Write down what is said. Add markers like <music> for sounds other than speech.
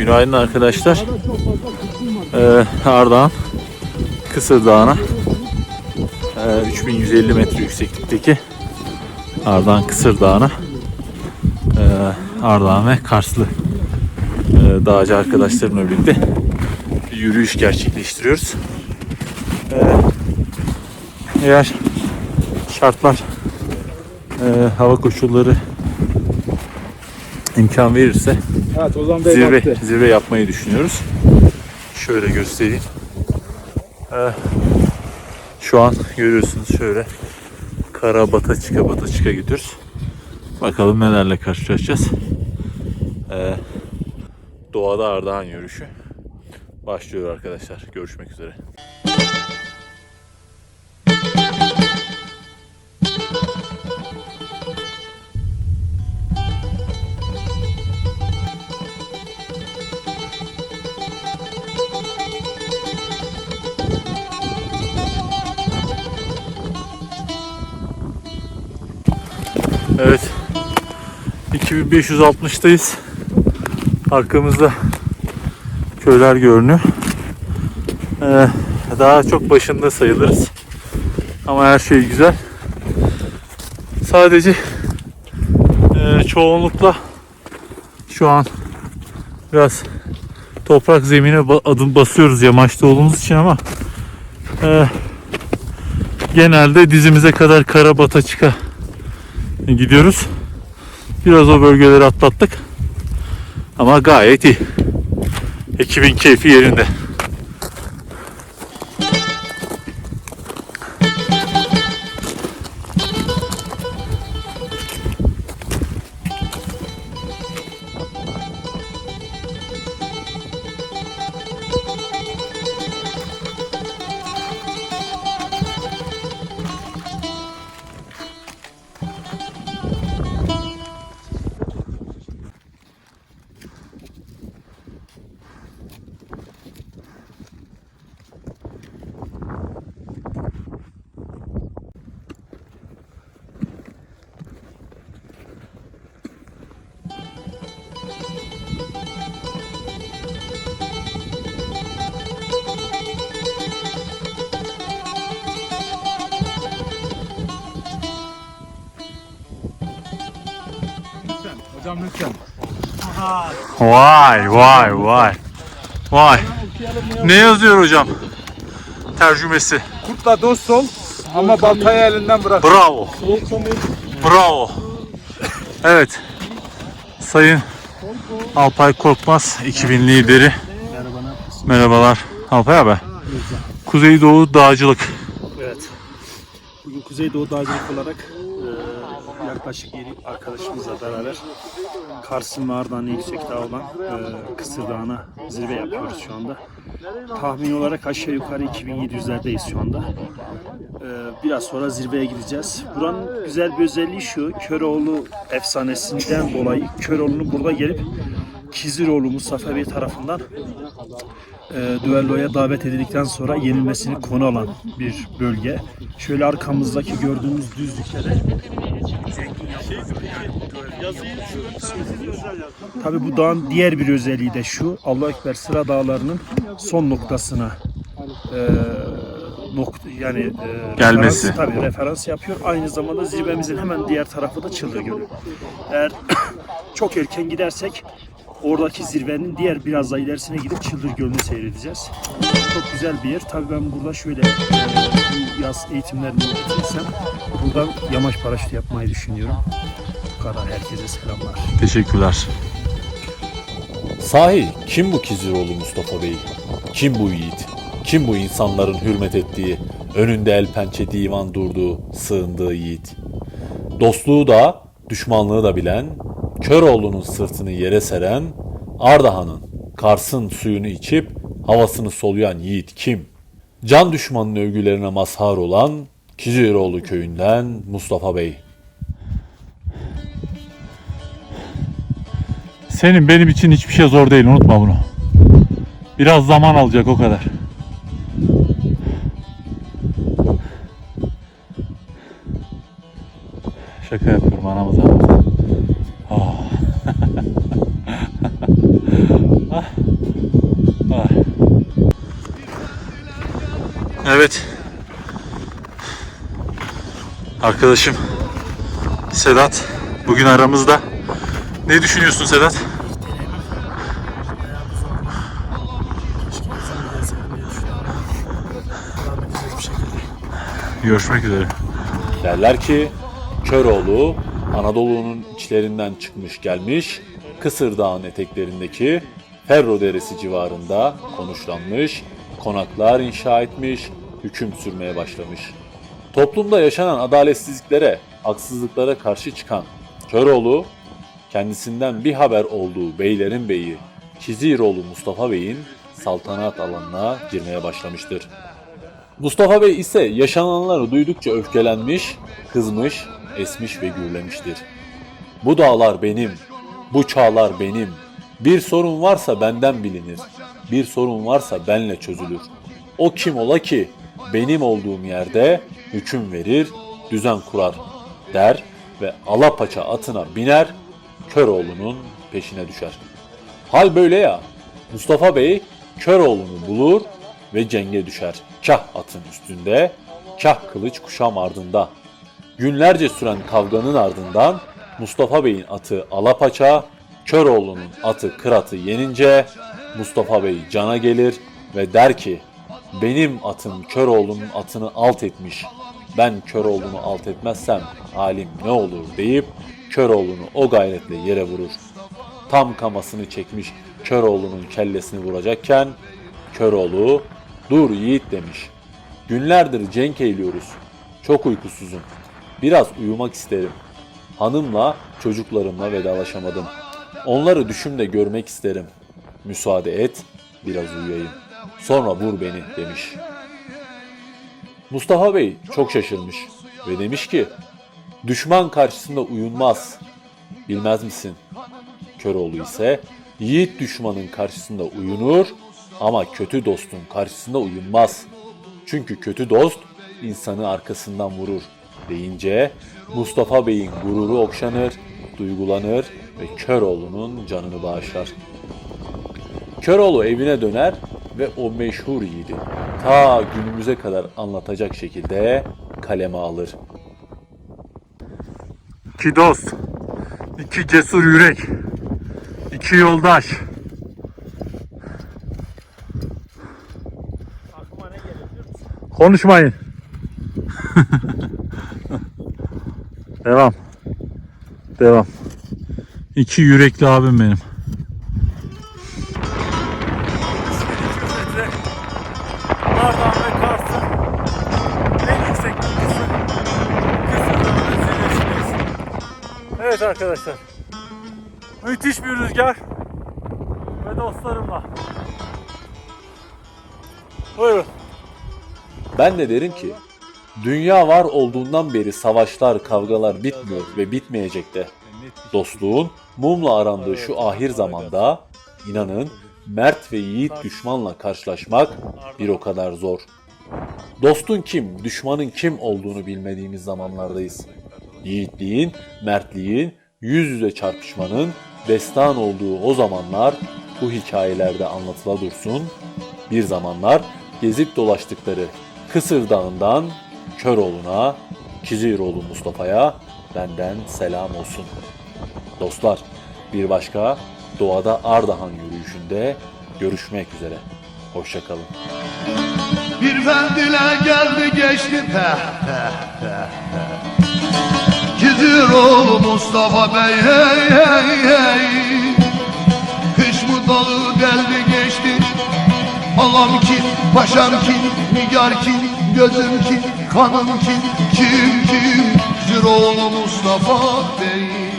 Günaydın arkadaşlar. Ee, Ardahan Kısır Dağı'na ee, 3150 metre yükseklikteki Ardahan Kısır Dağı'na ee, Ardahan ve Karslı ee, dağcı arkadaşlarımla birlikte bir yürüyüş gerçekleştiriyoruz. Ee, eğer şartlar ee, hava koşulları imkan verirse Evet Ozan Bey zirve baktı. zirve yapmayı düşünüyoruz. Şöyle göstereyim. Ee, şu an görüyorsunuz şöyle kara bata çıka bata çıka gidiyoruz. Bakalım nelerle karşılaşacağız. Ee, doğada Ardahan yürüyüşü başlıyor arkadaşlar. Görüşmek üzere. 2560'tayız. Arkamızda köyler görünüyor. Ee, daha çok başında sayılırız. Ama her şey güzel. Sadece e, çoğunlukla şu an biraz toprak zemine adım basıyoruz yamaçta olduğumuz için ama e, genelde dizimize kadar kara bata çıka gidiyoruz. Biraz o bölgeleri atlattık. Ama gayet iyi. Ekibin keyfi yerinde. Lütfen. Vay vay vay. Vay. Ne yazıyor hocam? Tercümesi. Kurtla dost ol ama baltayı elinden bırak. Bravo. Bravo. Evet. Sayın Alpay Korkmaz 2000 lideri. Merhabalar. Alpay abi. Kuzeydoğu Dağcılık. Evet. Bugün Kuzeydoğu Dağcılık olarak yaklaşık 7 arkadaşımızla beraber Kars'ın ve Ardahan'ın yüksek dağı olan e, Kısır Dağı'na zirve yapıyoruz şu anda. Tahmin olarak aşağı yukarı 2700'lerdeyiz şu anda. E, biraz sonra zirveye gideceğiz. Buranın güzel bir özelliği şu, Köroğlu efsanesinden dolayı Köroğlu'nun burada gelip Kiziroğlu Mustafa Bey tarafından e, düelloya davet edildikten sonra yenilmesini konu alan bir bölge. Şöyle arkamızdaki gördüğümüz Tabi bu dağın diğer bir özelliği de şu. Allah Ekber Sıra Dağları'nın son noktasına e, nokta yani e, Gelmesi. referans, tabii referans yapıyor. Aynı zamanda zirvemizin hemen diğer tarafı da Çıldır Gölü. Eğer <coughs> çok erken gidersek oradaki zirvenin diğer biraz daha ilerisine gidip Çıldır Gölü'nü seyredeceğiz. Çok güzel bir yer. Tabii ben burada şöyle e, bu yaz eğitimlerini bitirirsem buradan yamaç paraşütü yapmayı düşünüyorum. Bu kadar. Herkese selamlar. Teşekkürler. Sahi kim bu Kiziroğlu Mustafa Bey? Kim bu yiğit? Kim bu insanların hürmet ettiği, önünde el pençe divan durduğu, sığındığı yiğit? Dostluğu da, düşmanlığı da bilen, Köroğlu'nun sırtını yere seren, Ardahan'ın, Kars'ın suyunu içip havasını soluyan yiğit kim? Can düşmanın övgülerine mazhar olan Kiziroğlu köyünden Mustafa Bey. Senin benim için hiçbir şey zor değil unutma bunu. Biraz zaman alacak o kadar. Şaka yapıyorum anamıza. Oh. Evet. Arkadaşım Sedat bugün aramızda. Ne düşünüyorsun Sedat? Görüşmek üzere. Derler ki Köroğlu Anadolu'nun içlerinden çıkmış gelmiş, Kısır Dağı'nın eteklerindeki Ferro Deresi civarında konuşlanmış, konaklar inşa etmiş, hüküm sürmeye başlamış. Toplumda yaşanan adaletsizliklere, haksızlıklara karşı çıkan Köroğlu, kendisinden bir haber olduğu beylerin beyi Kiziroğlu Mustafa Bey'in saltanat alanına girmeye başlamıştır. Mustafa Bey ise yaşananları duydukça öfkelenmiş, kızmış, esmiş ve gürlemiştir. Bu dağlar benim, bu çağlar benim. Bir sorun varsa benden bilinir. Bir sorun varsa benle çözülür. O kim ola ki benim olduğum yerde hüküm verir, düzen kurar der ve alapaça atına biner, Köroğlu'nun peşine düşer. Hal böyle ya, Mustafa Bey Köroğlu'nu bulur ve cenge düşer. Kah atın üstünde, kah kılıç kuşam ardında. Günlerce süren kavganın ardından Mustafa Bey'in atı Alapaça, Köroğlu'nun atı Kırat'ı yenince Mustafa Bey cana gelir ve der ki benim atım Köroğlu'nun atını alt etmiş. Ben Köroğlu'nu alt etmezsem halim ne olur deyip Köroğlu'nu o gayretle yere vurur. Tam kamasını çekmiş Köroğlu'nun kellesini vuracakken Köroğlu dur yiğit demiş. Günlerdir cenk eğiliyoruz. Çok uykusuzum. Biraz uyumak isterim. Hanımla çocuklarımla vedalaşamadım. Onları düşümde görmek isterim. Müsaade et biraz uyuyayım. Sonra vur beni demiş. Mustafa Bey çok şaşırmış ve demiş ki düşman karşısında uyunmaz. Bilmez misin? Köroğlu ise yiğit düşmanın karşısında uyunur ama kötü dostun karşısında uyunmaz. Çünkü kötü dost insanı arkasından vurur deyince Mustafa Bey'in gururu okşanır, duygulanır ve Köroğlu'nun canını bağışlar. Köroğlu evine döner ve o meşhur yiğidi ta günümüze kadar anlatacak şekilde kaleme alır. İki dost, iki cesur yürek, iki yoldaş. Konuşmayın. <laughs> Devam. Devam. İki yürekli abim benim. Evet arkadaşlar. Müthiş bir rüzgar ve dostlarımla. Buyurun. Ben de derim ki dünya var olduğundan beri savaşlar, kavgalar bitmiyor ve bitmeyecek de. Dostluğun mumla arandığı şu ahir zamanda inanın mert ve yiğit düşmanla karşılaşmak bir o kadar zor. Dostun kim, düşmanın kim olduğunu bilmediğimiz zamanlardayız. Yiğitliğin, mertliğin, yüz yüze çarpışmanın destan olduğu o zamanlar bu hikayelerde anlatıla dursun. Bir zamanlar gezip dolaştıkları Kısır Dağı'ndan Köroğlu'na, Kiziroğlu Mustafa'ya benden selam olsun. Dostlar, bir başka Doğada Ardahan yürüyüşünde görüşmek üzere. Hoşçakalın. Bir fendile geldi geçti peh peh peh Mustafa Bey hey hey hey Alam kim, paşam kim, nigar kim, gözüm kim, kanım kim, kim kim? Gidiyor Mustafa Bey